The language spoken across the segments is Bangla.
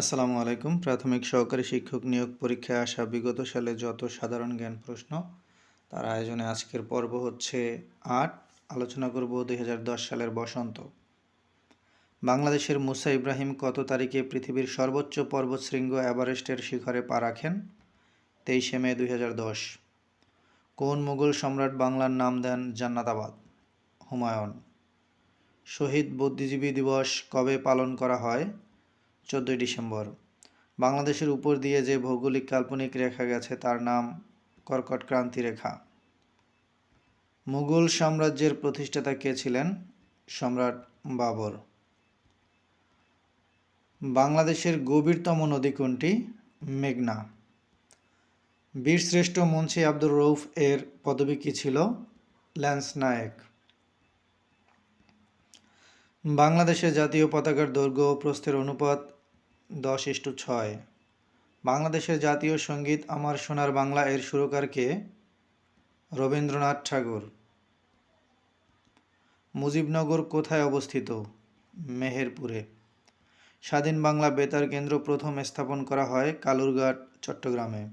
আসসালামু আলাইকুম। প্রাথমিক সহকারী শিক্ষক নিয়োগ পরীক্ষায় আসা বিগত সালে যত সাধারণ জ্ঞান প্রশ্ন, তার আয়োজনে আজকের পর্ব হচ্ছে আট। আলোচনা করব দুই হাজার দশ সালের বসন্ত। বাংলাদেশের মুসা ইব্রাহিম কত তারিখে পৃথিবীর সর্বোচ্চ পর্বতশৃঙ্গ এভারেস্টের শিখরে পা রাখেন? তেইশে মে দুই হাজার দশ। কোন মুঘল সম্রাট বাংলার নাম দেন জান্নাতাবাদ? হুমায়ুন। শহীদ বুদ্ধিজীবী দিবস কবে পালন করা হয়? চোদ্দোই ডিসেম্বর। বাংলাদেশের উপর দিয়ে যে ভৌগোলিক কাল্পনিক রেখা গেছে তার নাম কর্কট ক্রান্তি রেখা। মুঘল সাম্রাজ্যের প্রতিষ্ঠাতা কে ছিলেন? সম্রাট বাবর। বাংলাদেশের গভীরতম নদী কোনটি? মেঘনা। বীরশ্রেষ্ঠ মুন্সি আব্দুর রৌফ এর পদবী কী ছিল? ল্যান্স নায়েক। বাংলাদেশের জাতীয় পতাকার দৈর্ঘ্য ও প্রস্থের অনুপাত দশ ইস্টু ছয়। বাংলাদেশের জাতীয় সংগীত আমার সোনার বাংলা এর সুরকার কে রবীন্দ্রনাথ ঠাকুর। মুজিবনগর কোথায় অবস্থিত? মেহেরপুরে। স্বাধীন বাংলা বেতার কেন্দ্র প্রথম স্থাপন করা হয় কালুরঘাট, চট্টগ্রামে।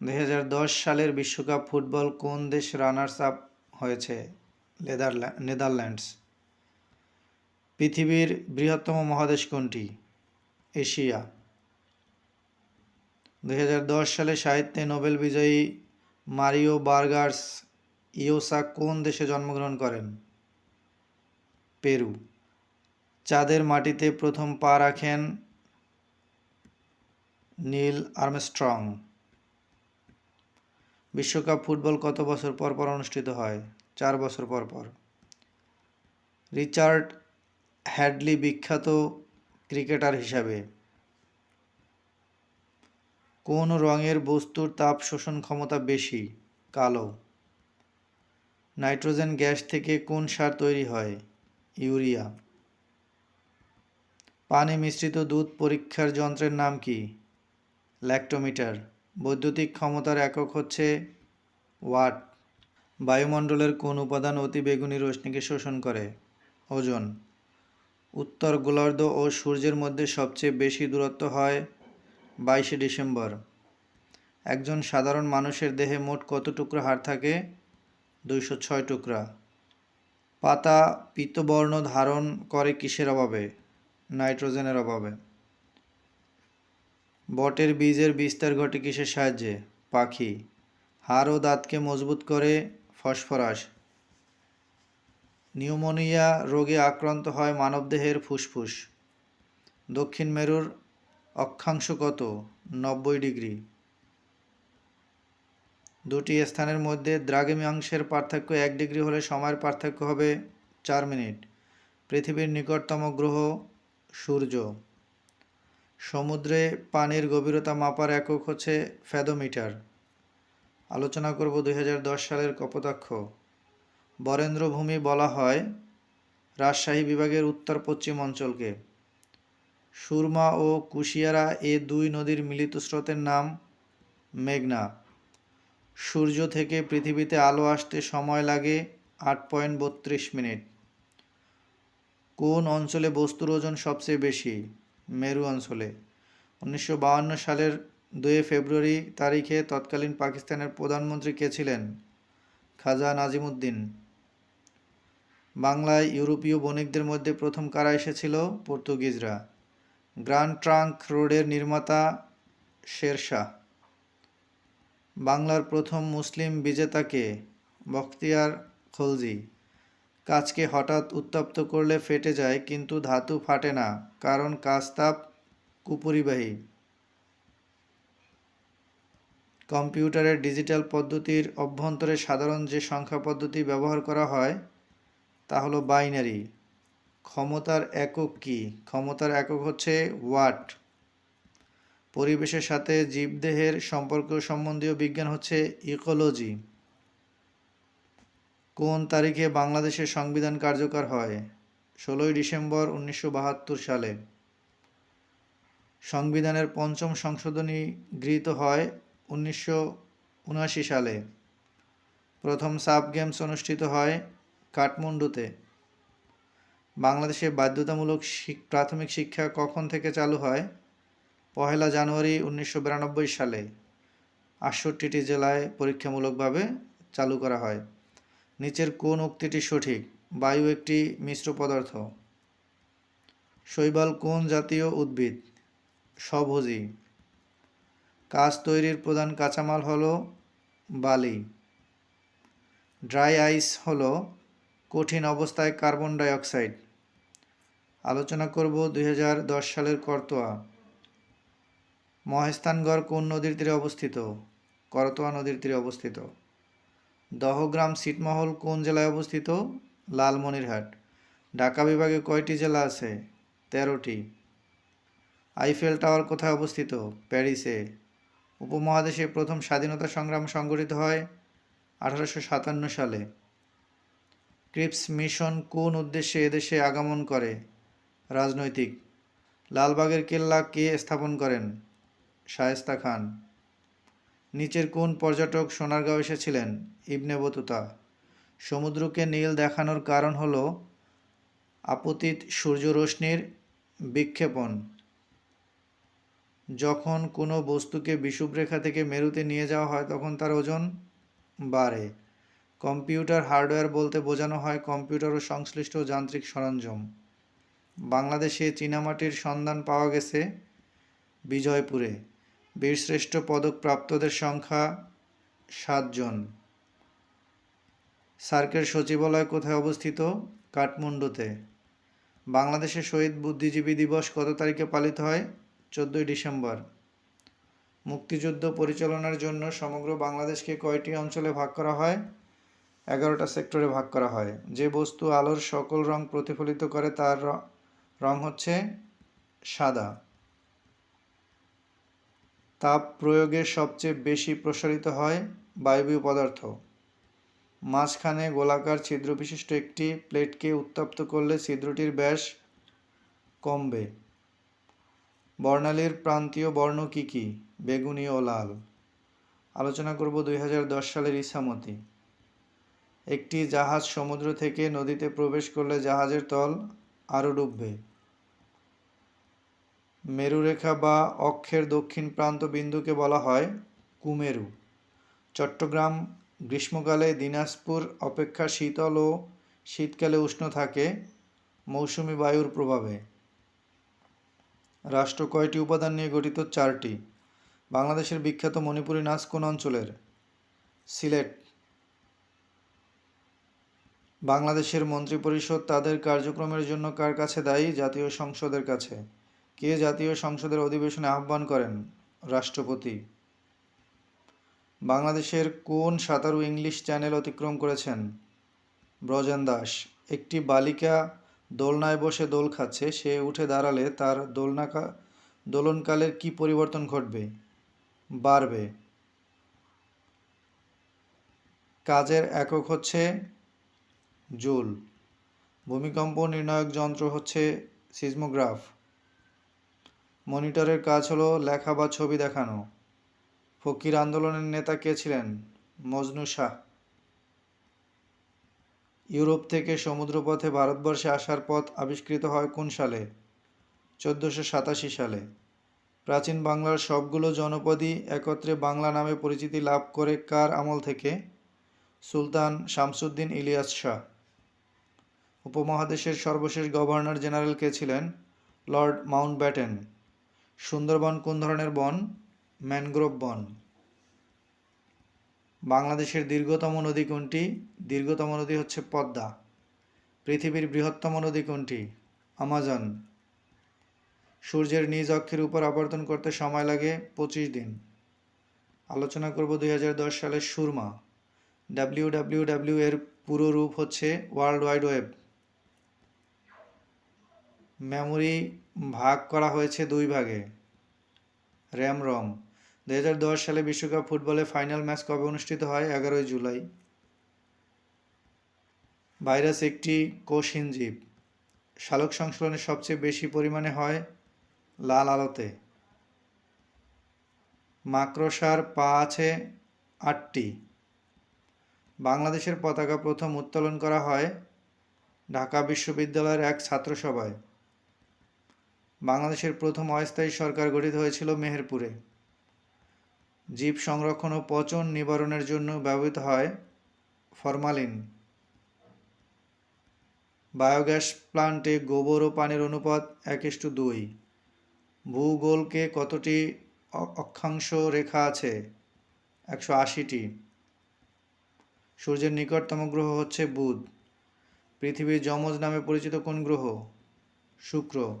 দু হাজার দশ সালের বিশ্বকাপ ফুটবল কোন দেশ রানার্স আপ হয়েছে? নেদারল্যান্ডস। পৃথিবীর বৃহত্তম মহাদেশ কোনটি? এশিয়া। দু হাজার দশ সালে সাহিত্যে নোবেল বিজয়ী মারিও বার্গার্স ইয়োসা কোন দেশে জন্মগ্রহণ করেন? পেরু। চাঁদের মাটিতে প্রথম পা রাখেন নীল আর্মস্ট্রং। বিশ্বকাপ ফুটবল কত বছর পর পর অনুষ্ঠিত হয়? চার বছর পর পর। রিচার্ড হ্যাডলি বিখ্যাত ক্রিকেটার হিসাবে। কোন রঙের বস্তুর তাপ শোষণ ক্ষমতা বেশি, কালো? নাইট্রোজেন গ্যাস থেকে কোন সার তৈরি হয়, ইউরিয়া? পানি মিশ্রিত দুধ পরীক্ষার যন্ত্রের নাম কি? ল্যাক্টোমিটার। বৈদ্যুতিক ক্ষমতার একক হচ্ছে ওয়াট। বায়ুমণ্ডলের কোন উপাদান অতি বেগুনি রশ্মিকে শোষণ করে? ওজন। উত্তর গোলার্ধ ও সূর্যের মধ্যে সবচেয়ে বেশি দূরত্ব হয় বাইশে ডিসেম্বর। একজন সাধারণ মানুষের দেহে মোট কত টুকরা হাড় থাকে? দুইশো ছয় টুকরা। পাতা পিতবর্ণ ধারণ করে কিসের অভাবে? নাইট্রোজেনের অভাবে। বটের বীজের বিস্তার ঘটে কিসের সাহায্যে? পাখি। হাড় ও দাঁতকে মজবুত করে ফসফরাস নিউমোনিয়া রোগে আক্রান্ত হয় মানবদেহের ফুসফুস। দক্ষিণ মেরুর অক্ষাংশ কত? নব্বই ডিগ্রি। দুটি স্থানের মধ্যে দ্রাঘিমাংশের পার্থক্য এক ডিগ্রি হলে সময়ের পার্থক্য হবে চার মিনিট। পৃথিবীর নিকটতম গ্রহ সূর্য। সমুদ্রে পানির গভীরতা মাপার একক হচ্ছে ফ্যাদোমিটার। আলোচনা করব দুই হাজার দশ সালের কপোতাক্ষ। বরেন্দ্রভূমি বলা হয় রাজশাহী বিভাগের উত্তর পশ্চিম অঞ্চলকে। সুরমা ও কুশিয়ারা এ দুই নদীর মিলিত স্রোতের নাম মেঘনা। সূর্য থেকে পৃথিবীতে আলো আসতে সময় লাগে আট পয়েন্ট বত্রিশ মিনিট। কোন অঞ্চলে বস্তুর ওজন সবচেয়ে বেশি? মেরু অঞ্চলে। উনিশশো সালের দুই ফেব্রুয়ারি তারিখে তৎকালীন পাকিস্তানের প্রধানমন্ত্রী কে ছিলেন? খাজা নাজিমুদ্দিন। বাংলায় ইউরোপীয় বণিকদের মধ্যে প্রথম কারা এসেছিল? পর্তুগিজরা। গ্র্যান্ড ট্রাঙ্ক রোডের নির্মাতা শেরশাহ। বাংলার প্রথম মুসলিম বিজেতাকে বখতিয়ার খলজি। কাজকে হঠাৎ উত্তপ্ত করলে ফেটে যায়, কিন্তু ধাতু ফাটে না, কারণ কাজ তাপ কুপরিবাহী। কম্পিউটারের ডিজিটাল পদ্ধতির অভ্যন্তরে সাধারণ যে সংখ্যা পদ্ধতি ব্যবহার করা হয় তা হলো বাইনারি। ক্ষমতার একক কি? ক্ষমতার একক হচ্ছে ওয়াট। পরিবেশের সাথে জীবদেহের সম্পর্ক সম্বন্ধীয় বিজ্ঞান হচ্ছে ইকোলজি। কোন তারিখে বাংলাদেশের সংবিধান কার্যকর হয়? ষোলোই ডিসেম্বর উনিশশো বাহাত্তর সালে। সংবিধানের পঞ্চম সংশোধনী গৃহীত হয় উনিশশো সালে। প্রথম সাব গেমস অনুষ্ঠিত হয় কাঠমান্ডুতে। বাংলাদেশে বাধ্যতামূলক প্রাথমিক শিক্ষা কখন থেকে চালু হয়? পহেলা জানুয়ারি উনিশশো বিরানব্বই সালে আটষট্টিটি জেলায় পরীক্ষামূলকভাবে চালু করা হয়। নিচের কোন উক্তিটি সঠিক? বায়ু একটি মিশ্র পদার্থ। শৈবাল কোন জাতীয় উদ্ভিদ? স্বভোজী। কাঁচ তৈরির প্রধান কাঁচামাল হলো বালি। ড্রাই আইস হলো কঠিন অবস্থায় কার্বন ডাই অক্সাইড আলোচনা করব দুই হাজার দশ সালের করতোয়া। মহেস্থানগড় কোন নদীর তীরে অবস্থিত? করতোয়া নদীর তীরে অবস্থিত। দহগ্রাম ছিটমহল কোন জেলায় অবস্থিত? লালমনিরহাট। ঢাকা বিভাগে কয়টি জেলা আছে? তেরোটি। আইফেল টাওয়ার কোথায় অবস্থিত? প্যারিসে। উপমহাদেশে প্রথম স্বাধীনতা সংগ্রাম সংগঠিত হয় আঠারোশো সাতান্ন সালে। ক্রিপস মিশন কোন উদ্দেশ্যে এদেশে আগমন করে? রাজনৈতিক। লালবাগের কেল্লা কে স্থাপন করেন? শায়েস্তা খান। নিচের কোন পর্যটক সোনারগাঁও এসেছিলেন? Ibn Battuta. সমুদ্রকে নীল দেখানোর কারণ হল আপতিত সূর্যরশ্মির বিক্ষেপণ। যখন কোনো বস্তুকে বিষুবরেখা থেকে মেরুতে নিয়ে যাওয়া হয়, তখন তার ওজন বাড়ে। কম্পিউটার হার্ডওয়্যার বলতে বোঝানো হয় কম্পিউটার ও সংশ্লিষ্ট যান্ত্রিক সরঞ্জাম। বাংলাদেশে চীনামাটির সন্ধান পাওয়া গেছে বিজয়পুরে। বীরশ্রেষ্ঠ পদক প্রাপ্তদের সংখ্যা সাতজন সার্কের সচিবালয় কোথায় অবস্থিত? কাঠমান্ডুতে। বাংলাদেশে শহীদ বুদ্ধিজীবী দিবস কত তারিখে পালিত হয়? চোদ্দোই ডিসেম্বর। মুক্তিযুদ্ধ পরিচালনার জন্য সমগ্র বাংলাদেশকে কয়টি অঞ্চলে ভাগ করা হয়? এগারোটা সেক্টরে ভাগ করা হয়। যে বস্তু আলোর সকল রং প্রতিফলিত করে তার র- হচ্ছে সাদা। তাপ প্রয়োগে সবচেয়ে বেশি প্রসারিত হয় বায়বীয় পদার্থ। মাঝখানে গোলাকার ছিদ্র বিশিষ্ট একটি প্লেটকে উত্তপ্ত করলে ছিদ্রটির ব্যাস কমবে। বর্ণালীর প্রান্তীয় বর্ণ কী কী? বেগুনি ও লাল। আলোচনা করব দুই হাজার দশ সালের ইসামতি। একটি জাহাজ সমুদ্র থেকে নদীতে প্রবেশ করলে জাহাজের তল আরও ডুববে। মেরুরেখা বা অক্ষের দক্ষিণ প্রান্ত বিন্দুকে বলা হয় কুমেরু। চট্টগ্রাম গ্রীষ্মকালে দিনাজপুর অপেক্ষা শীতল ও শীতকালে উষ্ণ থাকে মৌসুমি বায়ুর প্রভাবে। রাষ্ট্র কয়টি উপাদান নিয়ে গঠিত? চারটি। বাংলাদেশের বিখ্যাত মণিপুরী নাচ কোন অঞ্চলের? সিলেট বাংলাদেশের মন্ত্রিপরিষদ তাদের কার্যক্রমের জন্য কার কাছে দায়ী? জাতীয় সংসদের কাছে। কে জাতীয় সংসদের অধিবেশনে আহ্বান করেন? রাষ্ট্রপতি। বাংলাদেশের কোন সাঁতারু ইংলিশ চ্যানেল অতিক্রম করেছেন? ব্রজেন দাস। একটি বালিকা দোলনায় বসে দোল খাচ্ছে। সে উঠে দাঁড়ালে তার দোলনাকা দোলনকালের কি পরিবর্তন ঘটবে? বাড়বে। কাজের একক হচ্ছে জুল। ভূমিকম্প নির্ণায়ক যন্ত্র হচ্ছে সিজমোগ্রাফ। মনিটরের কাজ হলো লেখা বা ছবি দেখানো। ফকির আন্দোলনের নেতা কে ছিলেন? মজনু শাহ। ইউরোপ থেকে সমুদ্রপথে ভারতবর্ষে আসার পথ আবিষ্কৃত হয় কোন সালে? চোদ্দোশো সাতাশি সালে। প্রাচীন বাংলার সবগুলো জনপদই একত্রে বাংলা নামে পরিচিতি লাভ করে কার আমল থেকে? সুলতান শামসুদ্দিন ইলিয়াস শাহ। উপমহাদেশের সর্বশেষ গভর্নর জেনারেল কে ছিলেন? Lord Mountbatten. সুন্দরবন কোন ধরনের বন? ম্যানগ্রোভ বন। বাংলাদেশের দীর্ঘতম নদী কোনটি? দীর্ঘতম নদী হচ্ছে পদ্মা। পৃথিবীর বৃহত্তম নদী কোনটি? আমাজন। সূর্যের নিজ অক্ষের উপর আবর্তন করতে সময় লাগে পঁচিশ দিন। আলোচনা করব দুই হাজার দশ সালের সুরমা। ডাব্লিউ ডাব্লিউ ডাব্লিউ এর পুরো রূপ হচ্ছে ওয়ার্ল্ড ওয়াইড ওয়েব। মেমোরি ভাগ করা হয়েছে দুই ভাগে। র্যাম রম, দুই হাজার দশ সালে বিশ্বকাপ ফুটবলে ফাইনাল ম্যাচ কবে অনুষ্ঠিত হয়? এগারোই জুলাই। ভাইরাস একটি কোষহীন জীব। শালক সংশ্লেষণে সবচেয়ে বেশি পরিমাণে হয় লাল আলোতে। মাকড়সার পা আছে আটটি। বাংলাদেশের পতাকা প্রথম উত্তোলন করা হয় ঢাকা বিশ্ববিদ্যালয়ের এক ছাত্রসভায়। বাংলাদেশের প্রথম অস্থায়ী সরকার গঠিত হয়েছিল মেহেরপুরে। জীব সংরক্ষণ ও পচন নিবারণের জন্য ব্যবহৃত হয় ফরমালিন। বায়োগ্যাস প্লান্টে গোবর ও পানির অনুপাত এক ইস্টু দুই। ভূগোলকে কতটি অক্ষাংশ রেখা আছে? একশো আশিটি। সূর্যের নিকটতম গ্রহ হচ্ছে বুধ। পৃথিবীর যমজ নামে পরিচিত কোন গ্রহ? শুক্র।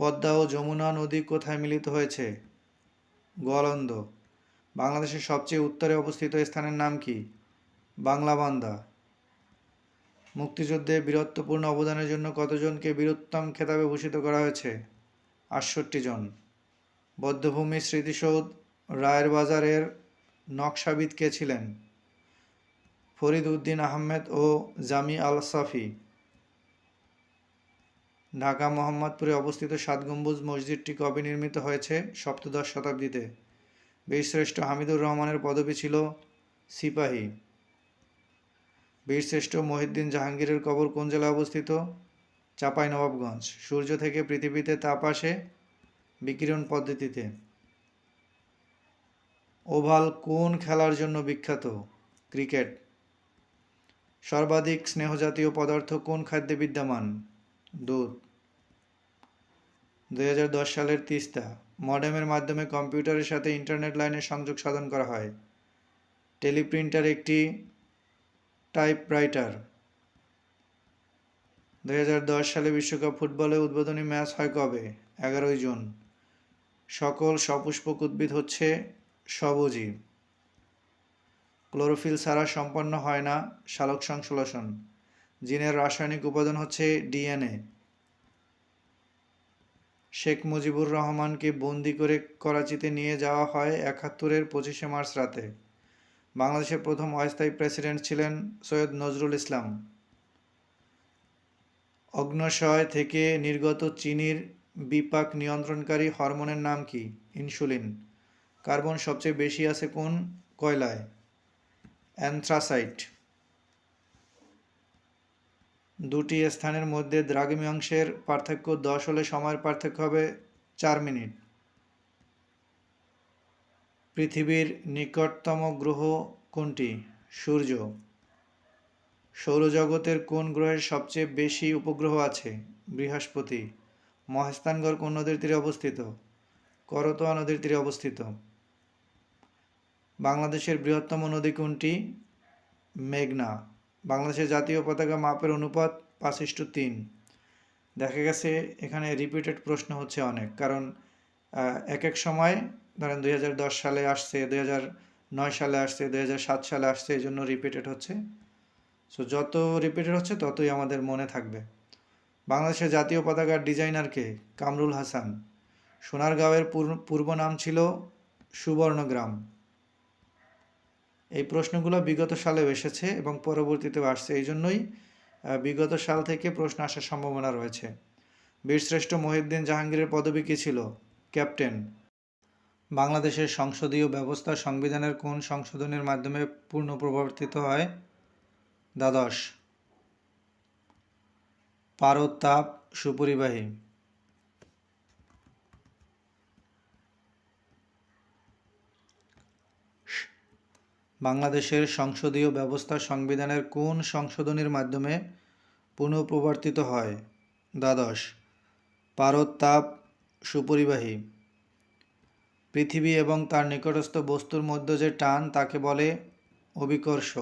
পদ্মা ও যমুনা নদী কোথায় মিলিত হয়েছে? গোয়ালন্দ। বাংলাদেশের সবচেয়ে উত্তরে অবস্থিত স্থানের নাম কি? বাংলাবান্ধা মুক্তিযুদ্ধে বীরত্বপূর্ণ অবদানের জন্য কতজনকে বীরোত্তম খেতাবে ভূষিত করা হয়েছে? আটষট্টি জন। বদ্ধভূমি স্মৃতিসৌধ রায়ের বাজারের নকশাবিদ কে ছিলেন? ফরিদ উদ্দিন আহমেদ ও জামি আল সাফি। ঢাকা মোহাম্মদপুরে অবস্থিত সাত গম্বুজ মসজিদটি কবে নির্মিত হয়েছে? সপ্তদশ শতাব্দীতে। বীরশ্রেষ্ঠ হামিদুর রহমানের পদবি ছিল সিপাহী। বীরশ্রেষ্ঠ মহিউদ্দিন জাহাঙ্গীরের কবর কোন জেলায় অবস্থিত? চাঁপাইনবাবগঞ্জ। সূর্য থেকে পৃথিবীতে তাপ আসে বিকিরণ পদ্ধতিতে। ওভাল কোন খেলার জন্য বিখ্যাত? ক্রিকেট। সর্বাধিক স্নেহজাতীয় পদার্থ কোন খাদ্যে বিদ্যমান? দুধ। দুই সালের তিস্তা, মডেমের মাধ্যমে কম্পিউটারের সাথে ইন্টারনেট লাইনের সংযোগ সাধন করা হয়। টেলিপ্রিন্টার একটি টাইপরাইটার। দুই হাজার দশ সালে বিশ্বকাপ ফুটবলে উদ্বোধনী ম্যাচ হয় কবে? এগারোই জুন। সকল সপুষ্পক উদ্ভিদ হচ্ছে সবুজী ক্লোরোফিল ছাড়া সম্পন্ন হয় না সালোক সংশ্লেষণ জিনের রাসায়নিক উপাদান হচ্ছে ডিএনএ। শেখ মুজিবুর রহমানকে বন্দি করে করাচিতে নিয়ে যাওয়া হয় একাত্তরের পঁচিশে মার্চ রাতে। বাংলাদেশের প্রথম অস্থায়ী প্রেসিডেন্ট ছিলেন সৈয়দ নজরুল ইসলাম। অগ্নশয় থেকে নির্গত চিনির বিপাক নিয়ন্ত্রণকারী হরমোনের নাম কি? ইনসুলিন। কার্বন সবচেয়ে বেশি আছে কোন? কয়লায়। অ্যানথ্রাসাইট। দুটি স্থানের মধ্যে দ্রাঘিমাংশের পার্থক্য দশ হলে সময়ের পার্থক্য হবে চার মিনিট। পৃথিবীর নিকটতম গ্রহ কোনটি? সূর্য। সৌরজগতের কোন গ্রহের সবচেয়ে বেশি উপগ্রহ আছে? বৃহস্পতি। মহাস্থানগড় কোন নদীর তীরে অবস্থিত? করতোয়া নদীর তীরে অবস্থিত। বাংলাদেশের বৃহত্তম নদী কোনটি? মেঘনা। বাংলাদেশের জাতীয় পতাকা মাপের অনুপাত পাঁচ ইস্টু তিন। দেখা গেছে এখানে রিপিটেড প্রশ্ন হচ্ছে অনেক, কারণ এক এক সময়, ধরেন দুই হাজার দশ সালে আসছে, দুই নয় সালে আসছে, দুই সাত সালে আসছে, এই জন্য রিপিটেড হচ্ছে। সো যত রিপিটেড হচ্ছে, ততই আমাদের মনে থাকবে। বাংলাদেশের জাতীয় পতাকার ডিজাইনারকে কামরুল হাসান। সোনারগাঁওয়ের পূর্ব- পূর্ব নাম ছিল সুবর্ণগ্রাম। এই প্রশ্নগুলো বিগত সালেও এসেছে এবং পরবর্তীতেও আসছে। এই জন্যই বিগত সাল থেকে প্রশ্ন আসার সম্ভাবনা রয়েছে। বীরশ্রেষ্ঠ মহিউদ্দিন জাহাঙ্গীরের পদবী কী ছিল? ক্যাপ্টেন। বাংলাদেশের সংসদীয় ব্যবস্থা সংবিধানের কোন সংশোধনের মাধ্যমে পূর্ণ প্রবর্তিত হয়? দ্বাদশ। পারদ তাপ সুপরিবাহী। বাংলাদেশের সংসদীয় ব্যবস্থা সংবিধানের কোন সংশোধনীর মাধ্যমে পুনঃপ্রবর্তিত হয়? দ্বাদশ, পারদ তাপ সুপরিবাহী। পৃথিবী এবং তার নিকটস্থ বস্তুর মধ্যে যে টান তাকে বলে অভিকর্ষ।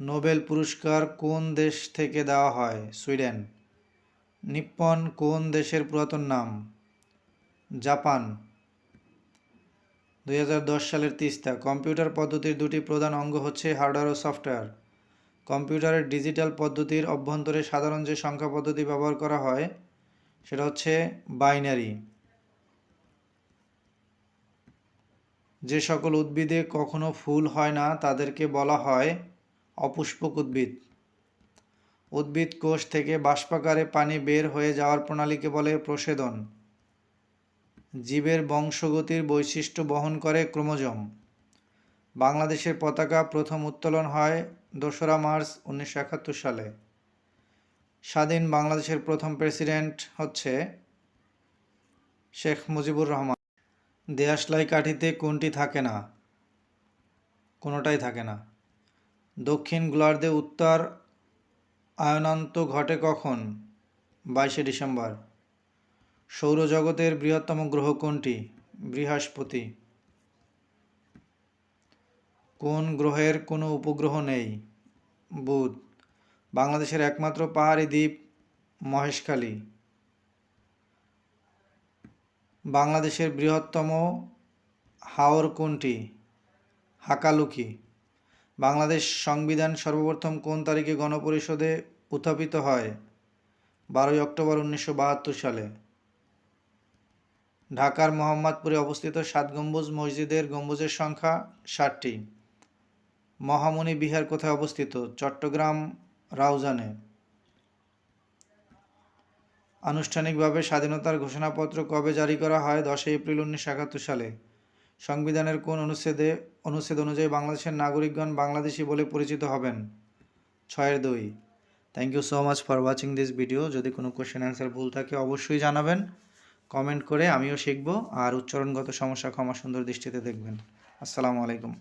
নোবেল পুরস্কার কোন দেশ থেকে দেওয়া হয়? সুইডেন। নিপ্পন কোন দেশের পুরাতন নাম? জাপান। দুই হাজার দশ সালের তিস্তা, কম্পিউটার পদ্ধতির দুটি প্রধান অঙ্গ হচ্ছে হার্ডওয়্যার ও সফটওয়্যার। কম্পিউটারের ডিজিটাল পদ্ধতির অভ্যন্তরে সাধারণ যে সংখ্যা পদ্ধতি ব্যবহার করা হয়, সেটা হচ্ছে বাইনারি। যে সকল উদ্ভিদে কখনো ফুল হয় না, তাদেরকে বলা হয় অপুষ্পক উদ্ভিদ। উদ্ভিদ কোষ থেকে বাষ্পাকারে পানি বের হয়ে যাওয়ার প্রণালীকে বলে প্রসেদন জীবের বংশগতির বৈশিষ্ট্য বহন করে ক্রোমোজোম। বাংলাদেশের পতাকা প্রথম উত্তোলন হয় দোসরা মার্চ উনিশশো একাত্তর সালে। স্বাধীন বাংলাদেশের প্রথম প্রেসিডেন্ট হচ্ছে শেখ মুজিবুর রহমান। দেয়াশলাই কাঠিতে কোনটি থাকে না? কোনোটাই থাকে না। দক্ষিণ গোলার্ধে উত্তর আয়নান্ত ঘটে কখন? বাইশে ডিসেম্বর। সৌরজগতের বৃহত্তম গ্রহ কোনটি? বৃহস্পতি। কোন গ্রহের কোনো উপগ্রহ নেই? বুধ। বাংলাদেশের একমাত্র পাহাড়ি দ্বীপ মহেশখালী। বাংলাদেশের বৃহত্তম হাওর কোনটি? হাকালুকি। বাংলাদেশ সংবিধান সর্বপ্রথম কোন তারিখে গণপরিষদে উত্থাপিত হয়? বারোই অক্টোবর উনিশশো বাহাত্তর সালে। ঢাকার মোহাম্মদপুরে অবস্থিত সাত গম্বুজ মসজিদের গম্বুজের সংখ্যা ষাটটি। মহামণি বিহার কোথায় অবস্থিত? চট্টগ্রাম, রাউজানে। আনুষ্ঠানিকভাবে স্বাধীনতার ঘোষণাপত্র কবে জারি করা হয়? দশই এপ্রিল উনিশশো একাত্তর সালে। সংবিধানের কোন অনুচ্ছেদে, অনুচ্ছেদ অনুযায়ী বাংলাদেশের নাগরিকগণ বাংলাদেশি বলে পরিচিত হবেন? ছয়ের দুই। Thank you so much for watching this video যদি কোনো কোশ্চেন অ্যান্সার ভুল থাকে, অবশ্যই জানাবেন। কমেন্ট করে আমিও শিখব আর উচ্চারণগত সমস্যা ক্ষমা সুন্দর দৃষ্টিতে দেখবেন। আসসালামু আলাইকুম।